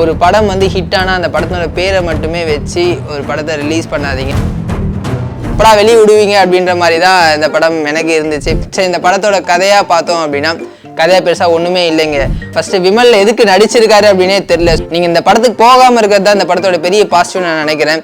ஒரு படம் வந்து ஹிட் ஆனால் அந்த படத்தோட பேரை மட்டுமே வச்சு ஒரு படத்தை ரிலீஸ் பண்ணாதீங்க. எப்படா வெளியே விடுவீங்க அப்படின்ற மாதிரி தான் இந்த படம் எனக்கு இருந்துச்சு. சரி இந்த படத்தோட கதையாக பார்த்தோம் அப்படின்னா கதையாக பெருசாக ஒன்றுமே இல்லைங்க. ஃபர்ஸ்ட் விமல் எதுக்கு நடிச்சிருக்காரு அப்படின்னே தெரியல. நீங்கள் இந்த படத்துக்கு போகாமல் இருக்கிறது தான் இந்த படத்தோட பெரிய பாசிட்டிவ் நான் நினைக்கிறேன்.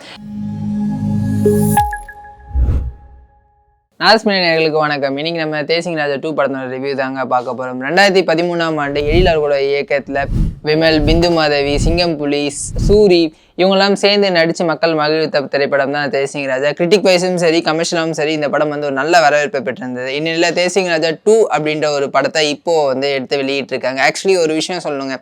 நாரஸ்மணி நேர்களுக்கு வணக்கம். இன்னைக்கு நம்ம தேசிங் ராஜா டூ படத்தோட ரிவ்யூ தாங்க பார்க்க போகிறோம் ரெண்டாயிரத்தி பதிமூணாம் ஆண்டு எழிலர்களோட இயக்கத்தில் விமல் பிந்து மாதவி சிங்கம் புலி சூரி இவங்கெல்லாம் சேர்ந்து நடித்து மக்கள் மகிழ்த்த திரைப்படம் தான் தேசிங் ராஜா கிரிட்டிக் வைஸும் சரி கமர்ஷியலாகவும் சரி இந்த படம் வந்து ஒரு நல்ல வரவேற்பை பெற்றிருந்தது. இந்நிலையில் தேசிங் ராஜா டூ அப்படின்ற ஒரு படத்தை இப்போது வந்து எடுத்து வெளியிட்டிருக்காங்க. ஆக்சுவலி ஒரு விஷயம் சொல்லணுங்க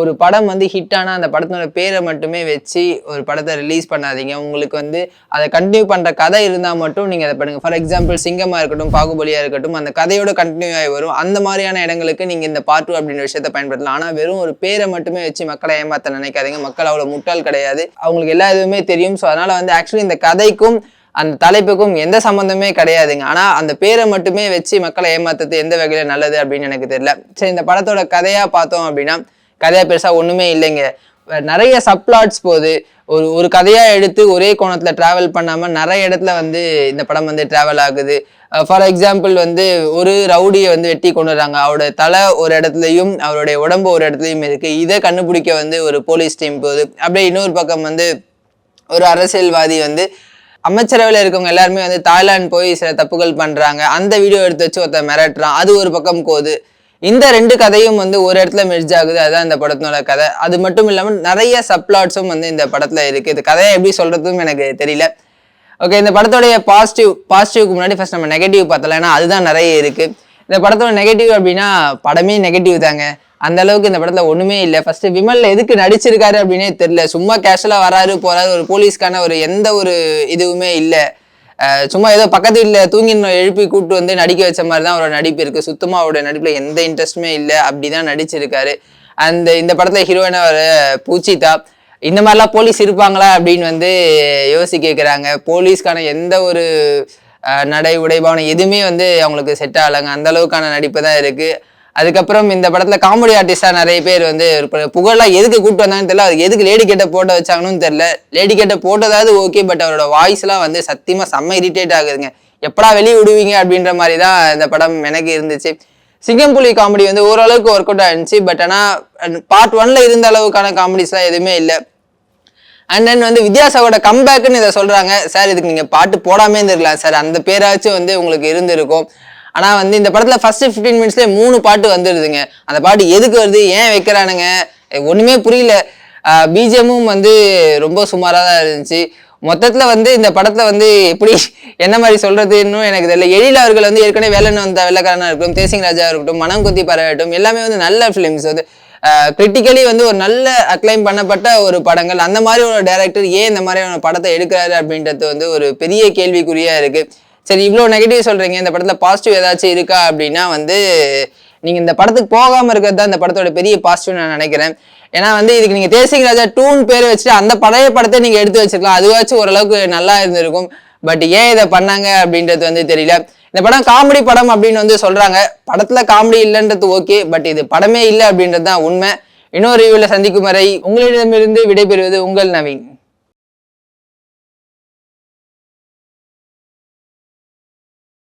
ஒரு படம் வந்து ஹிட் ஆனால் அந்த படத்தோட பேரை மட்டுமே வச்சு ஒரு படத்தை ரிலீஸ் பண்ணாதீங்க. உங்களுக்கு வந்து அதை கண்டினியூ பண்ணுற கதை இருந்தால் மட்டும் நீங்கள் அதை பண்ணுங்கள் ஃபார் எக்ஸாம்பிள் சிங்கமாக இருக்கட்டும் பாகுபலியாக இருக்கட்டும் அந்த கதையோட கண்டினியூ ஆகி வரும். அந்த மாதிரியான இடங்களுக்கு நீங்கள் இந்த பார்ட் டூ அப்படின்ற விஷயத்தை பயன்படுத்தலாம். ஆனால் வெறும் ஒரு பேரை மட்டுமே வச்சு மக்களை ஏமாற்ற நினைக்காதீங்க. மக்கள் அவ்வளோ முட்டாள் கிடையாது. அவங்களுக்கு எல்லா இதுவுமே தெரியும். ஸோ அதனால் வந்து ஆக்சுவலி இந்த கதைக்கும் அந்த தலைப்புக்கும் எந்த சம்மந்தமே கிடையாதுங்க. ஆனால் அந்த பேரை மட்டுமே வச்சு மக்களை ஏமாத்துறது எந்த வகையில் நல்லது அப்படின்னு எனக்கு தெரியல. சரி இந்த படத்தோட கதையாக பார்த்தோம் அப்படின்னா கதையாக பெருசாக ஒன்றுமே இல்லைங்க. நிறைய சப்ளாட்ஸ் போகுது. ஒரு ஒரு கதையாக எடுத்து ஒரே கோணத்தில் ட்ராவல் பண்ணாமல் நிறைய இடத்துல வந்து இந்த படம் வந்து ட்ராவல் ஆகுது. ஃபார் எக்ஸாம்பிள் வந்து ஒரு ரவுடியை வந்து வெட்டி கொண்டு வராங்க. அவரோட தலை ஒரு இடத்துலையும் அவருடைய உடம்பு ஒரு இடத்துலையும் இருக்குது இதை கண்டுபிடிக்க வந்து ஒரு போலீஸ் டீம் போகுது. அப்படியே இன்னொரு பக்கம் வந்து ஒரு அரசியல்வாதி வந்து அமைச்சரவையில் இருக்கவங்க எல்லாருமே வந்து தாய்லாந்து போய் சில தப்புகள் பண்ணுறாங்க அந்த வீடியோ எடுத்து வச்சு ஒருத்தர் மிரட்டுறான். அது ஒரு பக்கம் போகுது. இந்த ரெண்டு கதையும் வந்து ஒரு இடத்துல மெர்ஜ் ஆகுது. அதுதான் இந்த படத்தோட கதை. அது மட்டும் இல்லாமல் நிறைய சப்ளாட்ஸும் வந்து இந்த படத்தில் இருக்குது இது கதையை எப்படி சொல்கிறதும் எனக்கு தெரியல. ஓகே இந்த படத்தோடைய பாசிட்டிவ் பாசிட்டிவ்க்கு முன்னாடி ஃபஸ்ட் நம்ம நெகட்டிவ் பார்த்தலாம் ஏன்னா அதுதான் நிறைய இருக்குது இந்த படத்தோட நெகட்டிவ் அப்படின்னா படமே நெகட்டிவ் தாங்க. அந்த அளவுக்கு இந்த படத்தில் ஒன்றுமே இல்லை. ஃபர்ஸ்ட் விமல் எதுக்கு நடிச்சிருக்காரு அப்படின்னே தெரியல. சும்மா கேஷுவலாக வராரு போகிறாரு ஒரு போலீஸ்க்கான ஒரு எந்த ஒரு இதுவுமே இல்லை. சும்மா ஏதோ பக்கத்து வீட்டில் தூங்கி எழுப்பி கூப்பிட்டு வந்து நடிக்க வச்ச மாதிரி தான் அவரோட நடிப்பு இருக்குது சுத்தமாக அவரோட நடிப்பில் எந்த இன்ட்ரெஸ்ட்டுமே இல்லை. அப்படி தான் நடிச்சிருக்காரு. அந்த இந்த படத்தில் ஹீரோயினாக வர பூச்சிதா. இந்த மாதிரிலாம் போலீஸ் இருப்பாங்களா அப்படின்னு வந்து யோசி கேட்குறாங்க போலீஸ்க்கான எந்த ஒரு நடை உடைபாவனை எதுவுமே வந்து அவங்களுக்கு செட் ஆகலைங்க. அந்த அளவுக்கான நடிப்பு தான் இருக்குது அதுக்கப்புறம் இந்த படத்துல காமெடி ஆர்டிஸ்டா நிறைய பேர் வந்து ஒரு புகழெல்லாம் எதுக்கு கூப்பிட்டு வந்தாங்கன்னு தெரியல. அது எதுக்கு லேடி கேட்ட போட்ட வச்சாங்கன்னு தெரியல. லேடி கேட்ட போட்டதாவது ஓகே பட் அவரோட வாய்ஸ்லாம் வந்து சத்தியமா செம்ம இரிட்டேட் ஆகுதுங்க. எப்படா வெளியே விடுவீங்க அப்படின்ற மாதிரி தான் இந்த படம் எனக்கு இருந்துச்சு. சிங்கம்புலி காமெடி வந்து ஓரளவுக்கு ஒர்க் அவுட் ஆயிருந்துச்சு. பட் ஆனால் பார்ட் ஒன்ல இருந்த அளவுக்கான காமெடிஸ்லாம் எதுவுமே இல்லை. அண்ட் தென் வந்து வித்யாசாவோட கம்பேக்குன்னு இதை சொல்றாங்க. சார் இதுக்கு நீங்க பாட்டு போடாமே இருந்திருக்கலாம். சார் அந்த பேராச்சும் வந்து உங்களுக்கு இருந்திருக்கும். ஆனால் வந்து இந்த படத்தில் ஃபர்ஸ்ட் 15 மினிட்ஸ்ல மூணு பாட்டு வந்துடுதுங்க அந்த பாட்டு எதுக்கு வருது ஏன் வைக்கிறானுங்க? ஒன்றுமே புரியல. பிஜிஎம்மும் வந்து ரொம்ப சுமாராக தான் இருந்துச்சு. மொத்தத்தில் வந்து இந்த படத்தில் வந்து எப்படி என்ன மாதிரி சொல்கிறதுன்னு எனக்கு தெரியல. எழில் அவர்கள் வந்து ஏற்கனவே வேலைன்னு வந்த வெள்ளக்காரனாக இருக்கட்டும் தேசிங் ராஜா இருக்கட்டும் மனம் குத்தி பரவட்டும் எல்லாமே வந்து நல்ல ஃபிலிம்ஸ் வந்து கிரிட்டிக்கலி வந்து ஒரு நல்ல அக்ளைம் பண்ணப்பட்ட ஒரு படங்கள். அந்த மாதிரி ஒரு டைரக்டர் ஏன் இந்த மாதிரியான படத்தை எடுக்கிறாரு அப்படின்றது வந்து ஒரு பெரிய கேள்விக்குறியாக இருக்குது சரி இவ்வளோ நெகட்டிவ் சொல்கிறீங்க இந்த படத்தில் பாசிட்டிவ் ஏதாச்சும் இருக்கா அப்படின்னா வந்து நீங்கள் இந்த படத்துக்கு போகாமல் இருக்கிறது தான் இந்த படத்தோட பெரிய பாசிட்டிவ் நான் நினைக்கிறேன். ஏன்னா வந்து இதுக்கு நீங்கள் தேசிங் ராஜா டூன் பேர் வச்சுட்டு அந்த பழைய படத்தை நீங்கள் எடுத்து வச்சிருக்கலாம். அதுவாச்சும் ஓரளவுக்கு நல்லா இருந்திருக்கும். பட் ஏன் இதை பண்ணாங்க அப்படின்றது வந்து தெரியல. இந்த படம் காமெடி படம் அப்படின்னு வந்து சொல்கிறாங்க படத்தில் காமெடி இல்லைன்றது ஓகே பட் இது படமே இல்லை அப்படின்றது தான் உண்மை. இன்னொரு ரிவியூவில் சந்திக்கும் வரை உங்களிடமிருந்து விடைபெறுவது உங்கள் நவீன்.